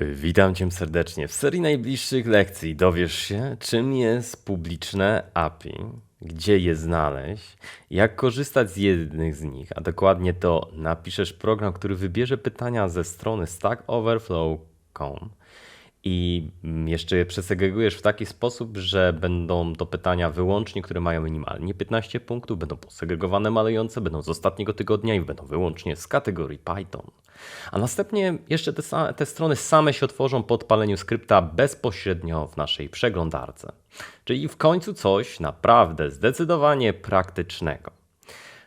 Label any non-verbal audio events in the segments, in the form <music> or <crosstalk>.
Witam Cię serdecznie. W serii najbliższych lekcji dowiesz się, czym jest publiczne API, gdzie je znaleźć, jak korzystać z jednych z nich, a dokładnie to napiszesz program, który wybierze pytania ze strony Stack Overflow.com i jeszcze je przesegregujesz w taki sposób, że będą to pytania wyłącznie, które mają minimalnie 15 punktów, będą posegregowane malejące, będą z ostatniego tygodnia i będą wyłącznie z kategorii Python. A następnie jeszcze te, te strony same się otworzą po odpaleniu skrypta bezpośrednio w naszej przeglądarce. Czyli w końcu coś naprawdę zdecydowanie praktycznego.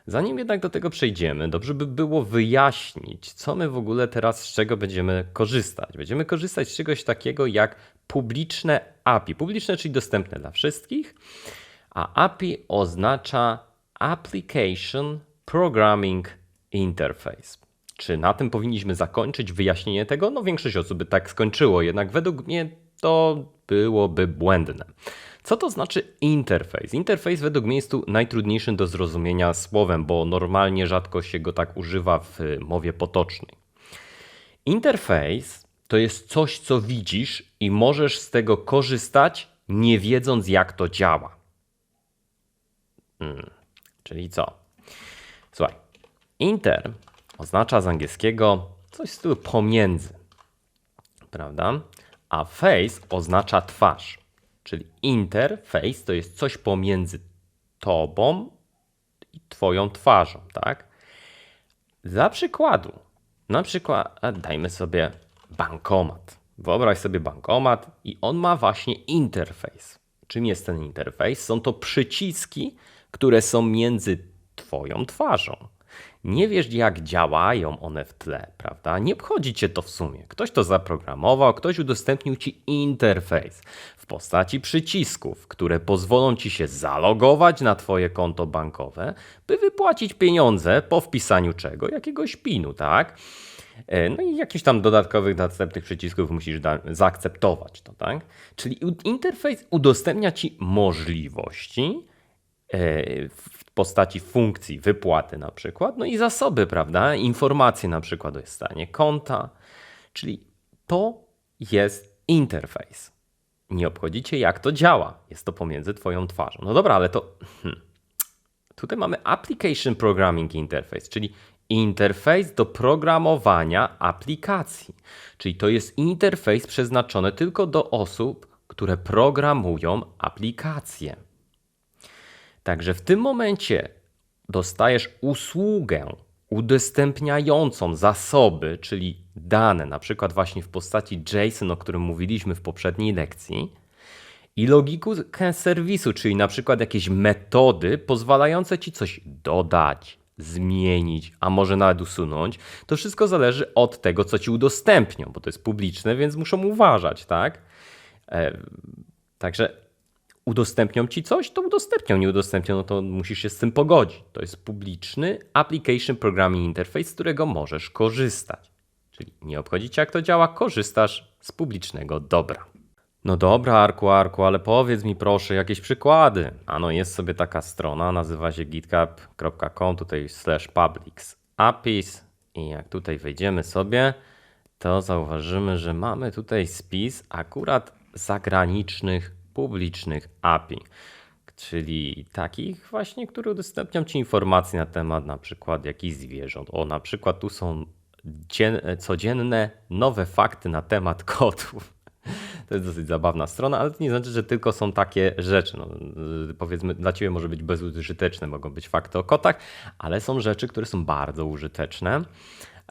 Zanim jednak do tego przejdziemy, dobrze by było wyjaśnić, co my w ogóle teraz z czego będziemy korzystać. Będziemy korzystać z czegoś takiego jak publiczne API. Publiczne, czyli dostępne dla wszystkich, a API oznacza Application Programming Interface. Czy na tym powinniśmy zakończyć wyjaśnienie tego? No, większość osób by tak skończyło, jednak według mnie to byłoby błędne. Co to znaczy interfejs? Interfejs według mnie jest tu najtrudniejszym do zrozumienia słowem, bo normalnie rzadko się go tak używa w mowie potocznej. Interfejs to jest coś, co widzisz i możesz z tego korzystać, nie wiedząc, jak to działa. Hmm, czyli co? Słuchaj, inter oznacza z angielskiego coś w stylu pomiędzy, prawda? A face oznacza twarz. Czyli interface to jest coś pomiędzy tobą i twoją twarzą, tak? Dla przykładu, na przykład dajmy sobie bankomat. Wyobraź sobie bankomat i on ma właśnie interfejs. Czym jest ten interfejs? Są to przyciski, które są między twoją twarzą. Nie wiesz, jak działają one w tle, prawda? Nie obchodzi cię to w sumie. Ktoś to zaprogramował, ktoś udostępnił ci interfejs w postaci przycisków, które pozwolą ci się zalogować na twoje konto bankowe, by wypłacić pieniądze po wpisaniu czego? Jakiegoś pinu, tak? E, no i jakichś tam dodatkowych następnych przycisków musisz zaakceptować to, tak? Czyli interfejs udostępnia ci możliwości e, postaci funkcji wypłaty na przykład, no i zasoby, prawda? Informacje na przykład o stanie konta, czyli to jest interfejs nie obchodzicie, jak to działa. Jest to pomiędzy Twoją twarzą. No dobra, ale to. Hmm. Tutaj mamy Application Programming Interface, czyli interfejs do programowania aplikacji. Czyli to jest interfejs przeznaczony tylko do osób, które programują aplikacje. Także w tym momencie dostajesz usługę udostępniającą zasoby, czyli dane, na przykład właśnie w postaci JSON, o którym mówiliśmy w poprzedniej lekcji, i logikę serwisu, czyli na przykład jakieś metody pozwalające ci coś dodać, zmienić, a może nawet usunąć, to wszystko zależy od tego, co ci udostępnią, bo to jest publiczne, więc muszą uważać, tak? E, także udostępnią ci coś, to udostępnią, nie udostępnią, no to musisz się z tym pogodzić. To jest publiczny Application Programming Interface, z którego możesz korzystać. Czyli nie obchodzi cię jak to działa, korzystasz z publicznego dobra. No dobra, Arku, Arku, ale powiedz mi proszę jakieś przykłady. Ano jest sobie taka strona, nazywa się github.com, tutaj slash publics APIs i jak tutaj wejdziemy sobie, to zauważymy, że mamy tutaj spis akurat zagranicznych publicznych API, czyli takich właśnie, które udostępnią Ci informacje na temat na przykład jakichś zwierząt. O, na przykład tu są codzienne nowe fakty na temat <laughs> kotów. To jest dosyć zabawna strona, ale to nie znaczy, że tylko są takie rzeczy. No, powiedzmy, dla Ciebie może być bezużyteczne, mogą być fakty o kotach, ale są rzeczy, które są bardzo użyteczne.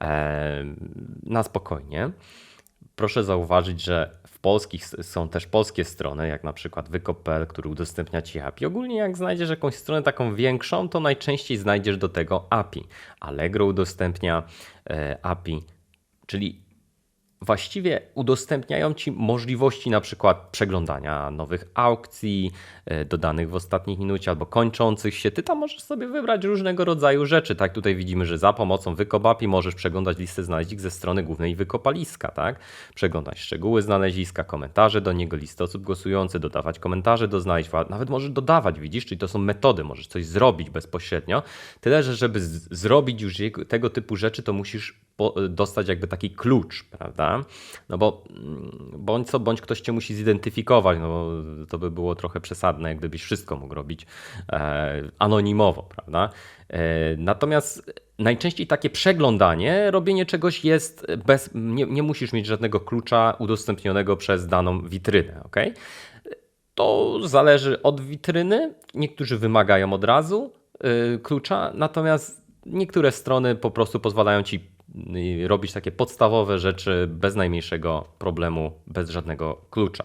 E, na spokojnie. Proszę zauważyć, że polskich są też polskie strony, jak na przykład wykop.pl, który udostępnia Ci API. Ogólnie jak znajdziesz jakąś stronę taką większą, to najczęściej znajdziesz do tego API. Allegro udostępnia e, API, czyli właściwie udostępniają Ci możliwości na przykład przeglądania nowych aukcji, e, dodanych w ostatniej minucie albo kończących się. Ty tam możesz sobie wybrać różnego rodzaju rzeczy. Tak, tutaj widzimy, że za pomocą wykopapi możesz przeglądać listę znalezisk ze strony głównej wykopaliska, tak? Przeglądać szczegóły znaleziska, komentarze do niego, listę osób głosujących, dodawać komentarze do znaleziska, nawet możesz dodawać, widzisz, czyli to są metody, możesz coś zrobić bezpośrednio. Tyle, że żeby zrobić już tego typu rzeczy, to musisz dostać jakby taki klucz, prawda? No bo mm, bądź co, bądź ktoś cię musi zidentyfikować, no bo to by było trochę przesadne, gdybyś wszystko mógł robić e, anonimowo, prawda? E, natomiast najczęściej takie przeglądanie, robienie czegoś jest bez, nie, nie musisz mieć żadnego klucza udostępnionego przez daną witrynę, ok? To zależy od witryny. Niektórzy wymagają od razu yy, klucza, natomiast niektóre strony po prostu pozwalają ci robić takie podstawowe rzeczy bez najmniejszego problemu, bez żadnego klucza.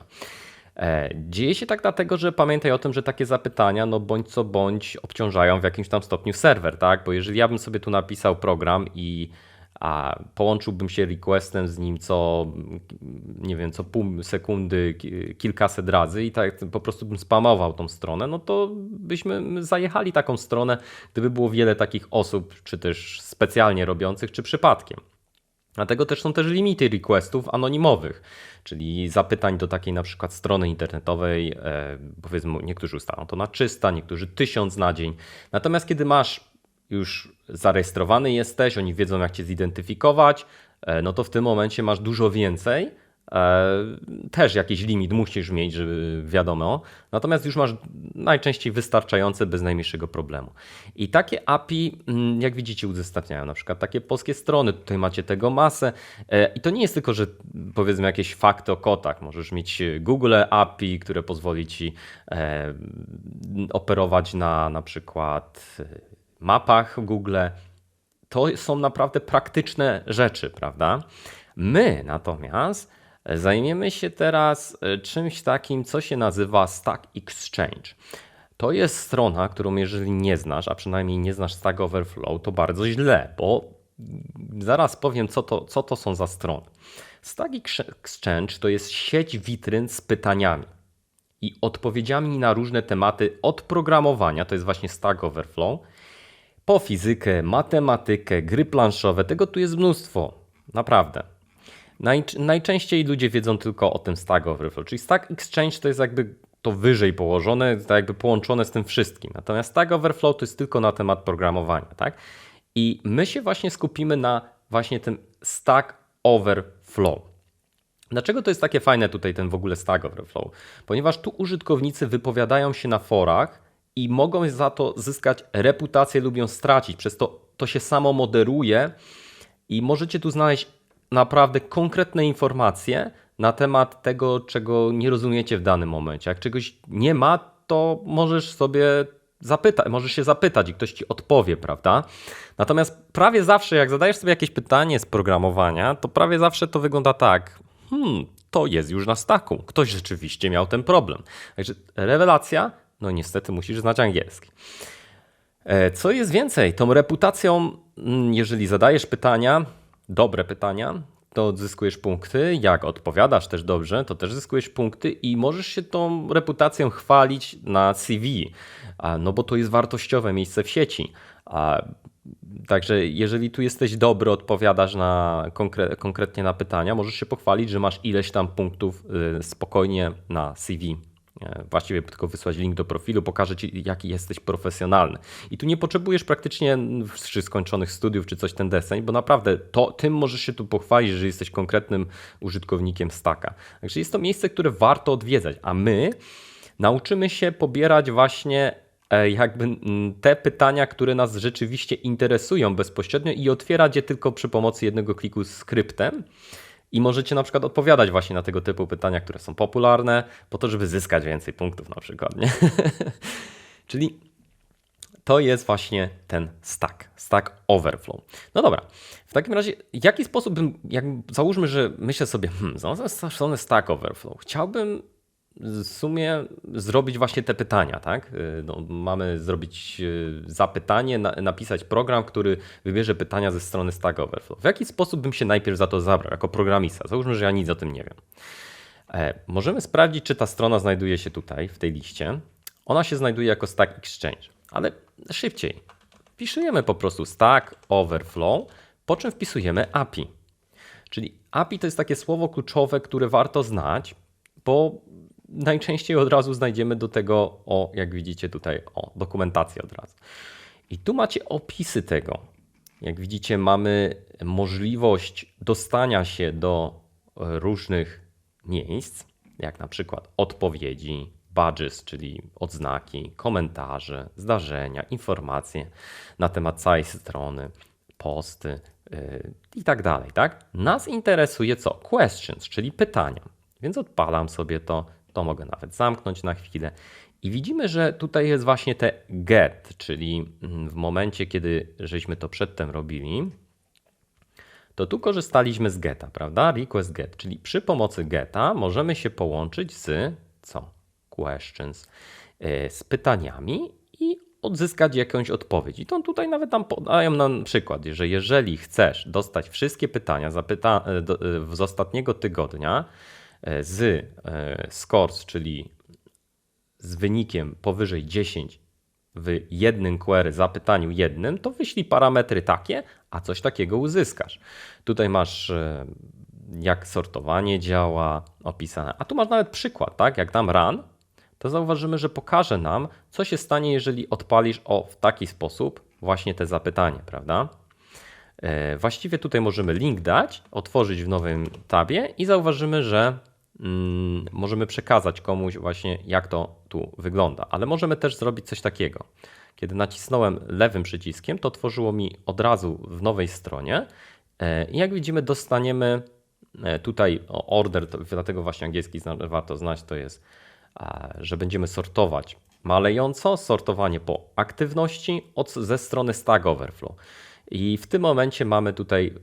E, dzieje się tak dlatego, że pamiętaj o tym, że takie zapytania, no bądź co bądź obciążają w jakimś tam stopniu serwer, tak? Bo jeżeli ja bym sobie tu napisał program i a połączyłbym się requestem z nim co, nie wiem, co pół sekundy, kilkaset razy i tak po prostu bym spamował tą stronę, no to byśmy zajechali taką stronę, gdyby było wiele takich osób, czy też specjalnie robiących, czy przypadkiem. Dlatego też są też limity requestów anonimowych, czyli zapytań do takiej na przykład strony internetowej, e, powiedzmy niektórzy ustalą to na 300, niektórzy 1000 na dzień. Natomiast kiedy masz już zarejestrowany jesteś, oni wiedzą jak cię zidentyfikować, e, no to w tym momencie masz dużo więcej E, też jakiś limit musisz mieć, żeby wiadomo. Natomiast już masz najczęściej wystarczające bez najmniejszego problemu. I takie API, mm, jak widzicie, udostępniają na przykład takie polskie strony. Tutaj macie tego masę. E, I to nie jest tylko, że powiedzmy jakieś fakty o kotach. Możesz mieć Google API, które pozwoli ci operować na na przykład mapach Google. To są naprawdę praktyczne rzeczy, prawda? My natomiast Zajmiemy się teraz e, czymś takim, co się nazywa Stack Exchange. To jest strona, którą jeżeli nie znasz, a przynajmniej nie znasz Stack Overflow, to bardzo źle, bo zaraz powiem, co to, co to są za strony. Stack Exchange to jest sieć witryn z pytaniami i odpowiedziami na różne tematy od programowania, to jest właśnie Stack Overflow, po fizykę, matematykę, gry planszowe. Tego tu jest mnóstwo. Naprawdę. Naj, najczęściej ludzie wiedzą tylko o tym Stack Overflow, czyli Stack Exchange to jest jakby to wyżej położone, to jakby połączone z tym wszystkim. Natomiast Stack Overflow to jest tylko na temat programowania, tak? I my się właśnie skupimy na właśnie tym Stack Overflow. Dlaczego to jest takie fajne tutaj ten w ogóle Stack Overflow? Ponieważ tu użytkownicy wypowiadają się na forach i mogą za to zyskać reputację lub ją stracić. Przez to to się samo moderuje i możecie tu znaleźć naprawdę konkretne informacje na temat tego, czego nie rozumiecie w danym momencie. Jak czegoś nie ma, to możesz sobie zapytać, możesz się zapytać i ktoś ci odpowie, prawda? Natomiast prawie zawsze, jak zadajesz sobie jakieś pytanie z programowania, to prawie zawsze to wygląda tak. Hmm, to jest już na staku. Ktoś rzeczywiście miał ten problem. Także rewelacja, no niestety musisz znać angielski. E, co jest więcej, tą reputacją, mm, jeżeli zadajesz pytania, dobre pytania, to odzyskujesz punkty. Jak odpowiadasz też dobrze, to też zyskujesz punkty i możesz się tą reputacją chwalić na CV, no bo to jest wartościowe miejsce w sieci. Także jeżeli tu jesteś dobry, odpowiadasz na konkre konkretnie na pytania, możesz się pochwalić, że masz ileś tam punktów y, spokojnie na CV. E, właściwie tylko wysłać link do profilu, pokaże ci, jaki jesteś profesjonalny. I tu nie potrzebujesz praktycznie skończonych studiów czy coś ten deseń, bo naprawdę to, tym możesz się tu pochwalić, że jesteś konkretnym użytkownikiem staka. Także jest to miejsce, które warto odwiedzać, a my nauczymy się pobierać właśnie e, jakby te pytania, które nas rzeczywiście interesują bezpośrednio i otwierać je tylko przy pomocy jednego kliku skryptem. I możecie na przykład odpowiadać właśnie na tego typu pytania, które są popularne, po to, żeby zyskać więcej punktów na przykład. Nie? <laughs> Czyli to jest właśnie ten stack, stack overflow. No dobra, w takim razie, w jaki sposób bym, jak załóżmy, że myślę sobie, hmm, znalazłem stack overflow, chciałbym w sumie zrobić właśnie te pytania, tak? Y, no, mamy zrobić y, zapytanie, na, napisać program, który wybierze pytania ze strony Stack Overflow. W jaki sposób bym się najpierw za to zabrał, jako programista? Załóżmy, że ja nic o tym nie wiem. E, możemy sprawdzić, czy ta strona znajduje się tutaj, w tej liście. Ona się znajduje jako Stack Exchange, ale szybciej. Wpisujemy po prostu Stack Overflow, po czym wpisujemy API. Czyli API to jest takie słowo kluczowe, które warto znać, bo najczęściej od razu znajdziemy do tego, o jak widzicie tutaj, o dokumentację od razu. I tu macie opisy tego. Jak widzicie, mamy możliwość dostania się do różnych miejsc, jak na przykład odpowiedzi, badges, czyli odznaki, komentarze, zdarzenia, informacje na temat całej strony, posty yy, i tak dalej. Tak? Nas interesuje co? Questions, czyli pytania. Więc odpalam sobie to, to mogę nawet zamknąć na chwilę. I widzimy, że tutaj jest właśnie te get, czyli w momencie, kiedy żeśmy to przedtem robili, to tu korzystaliśmy z geta, prawda? Request get, czyli przy pomocy geta możemy się połączyć z co? Questions, e, z pytaniami i odzyskać jakąś odpowiedź. I to tutaj nawet nam podają nam przykład, że jeżeli chcesz dostać wszystkie pytania zapyta e, z ostatniego tygodnia e, z scores, czyli z wynikiem powyżej 10 w jednym query, zapytaniu jednym, to wyślij parametry takie, a coś takiego uzyskasz. Tutaj masz e, jak sortowanie działa opisane. A tu masz nawet przykład, tak? Jak dam run, to zauważymy, że pokaże nam, co się stanie, jeżeli odpalisz o w taki sposób właśnie te zapytanie, prawda? E, właściwie tutaj możemy link dać, otworzyć w nowym tabie i zauważymy, że możemy przekazać komuś właśnie jak to tu wygląda, ale możemy też zrobić coś takiego. Kiedy nacisnąłem lewym przyciskiem, to otworzyło mi od razu w nowej stronie e, i jak widzimy dostaniemy e, tutaj order, dlatego właśnie angielski warto znać, to jest, że będziemy sortować malejąco, sortowanie po aktywności od, ze strony Stack Overflow. I w tym momencie mamy tutaj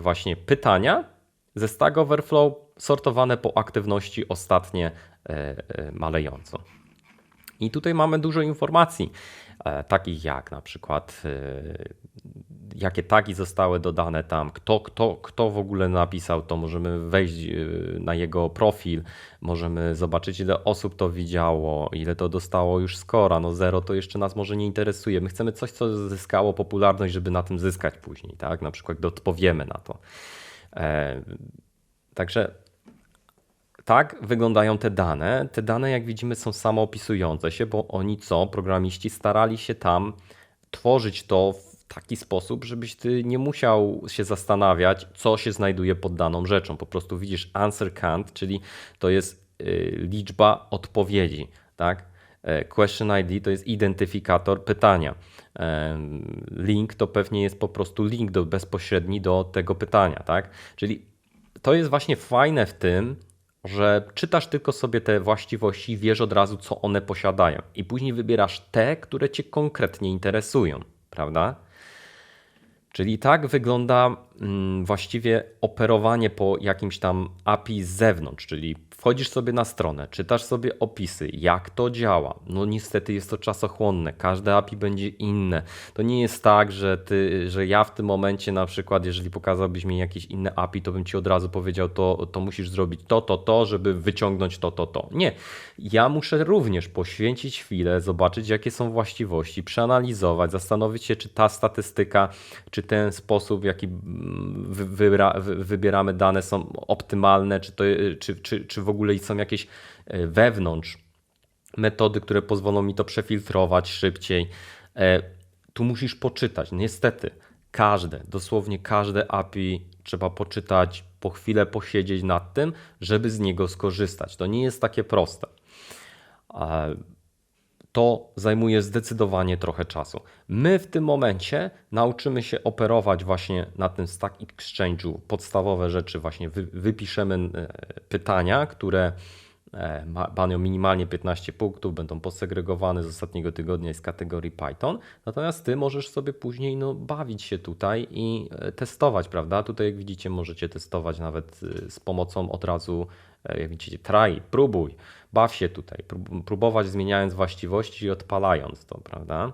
właśnie pytania ze Stack Overflow sortowane po aktywności ostatnie e, malejąco. I tutaj mamy dużo informacji, e, takich jak na przykład e, jakie tagi zostały dodane tam, kto, kto, kto w ogóle napisał to, możemy wejść e, na jego profil, możemy zobaczyć ile osób to widziało, ile to dostało już skora, no zero to jeszcze nas może nie interesuje. My chcemy coś, co zyskało popularność, żeby na tym zyskać później, tak? Na przykład odpowiemy na to. Także tak wyglądają te dane. Te dane, jak widzimy, są samoopisujące się, bo oni co, programiści starali się tam tworzyć to w taki sposób, żebyś ty nie musiał się zastanawiać, co się znajduje pod daną rzeczą. Po prostu widzisz answer count, czyli to jest y, liczba odpowiedzi, tak? E, question ID to jest identyfikator pytania. Link to pewnie jest po prostu link do, bezpośredni do tego pytania, tak? Czyli to jest właśnie fajne w tym, że czytasz tylko sobie te właściwości i wiesz od razu, co one posiadają, i później wybierasz te, które cię konkretnie interesują, prawda? Czyli tak wygląda mm, właściwie operowanie po jakimś tam API z zewnątrz, czyli wchodzisz sobie na stronę, czytasz sobie opisy, jak to działa. No niestety jest to czasochłonne, każde API będzie inne. To nie jest tak, że, ty, że ja w tym momencie na przykład, jeżeli pokazałbyś mi jakieś inne API, to bym ci od razu powiedział, to, to musisz zrobić to, to, to, żeby wyciągnąć to, to, to. Nie. Ja muszę również poświęcić chwilę, zobaczyć jakie są właściwości, przeanalizować, zastanowić się, czy ta statystyka, czy ten sposób, w jaki wybra, wybieramy dane są optymalne, czy, to, czy, czy, czy w ogóle są jakieś e, wewnątrz metody, które pozwolą mi to przefiltrować szybciej. E, tu musisz poczytać. Niestety, każde, dosłownie każde API trzeba poczytać, po chwilę posiedzieć nad tym, żeby z niego skorzystać. To nie jest takie proste to zajmuje zdecydowanie trochę czasu. My w tym momencie nauczymy się operować właśnie na tym Stack Exchange'u podstawowe rzeczy, właśnie wypiszemy e, pytania, które e, mają minimalnie 15 punktów, będą posegregowane z ostatniego tygodnia z kategorii Python. Natomiast ty możesz sobie później no, bawić się tutaj i e, testować, prawda? Tutaj, jak widzicie, możecie testować nawet z pomocą od razu, jak widzicie, try, próbuj baw się tutaj, próbować zmieniając właściwości i odpalając to, prawda?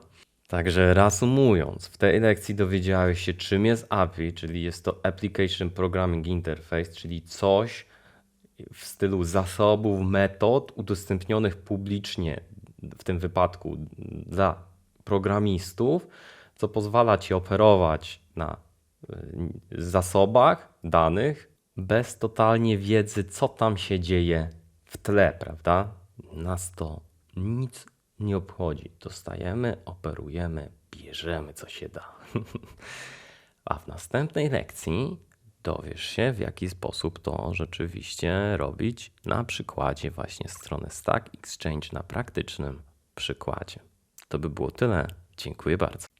Także reasumując, w tej lekcji dowiedziałeś się, czym jest API, czyli jest to Application Programming Interface, czyli coś w stylu zasobów, metod udostępnionych publicznie, w tym wypadku dla programistów, co pozwala ci operować na y, zasobach danych bez totalnie wiedzy, co tam się dzieje w tle, prawda? Nas to nic nie obchodzi. Dostajemy, operujemy, bierzemy co się da. <laughs> A w następnej lekcji dowiesz się, w jaki sposób to rzeczywiście robić na przykładzie właśnie strony Stack Exchange na praktycznym przykładzie. To by było tyle. Dziękuję bardzo.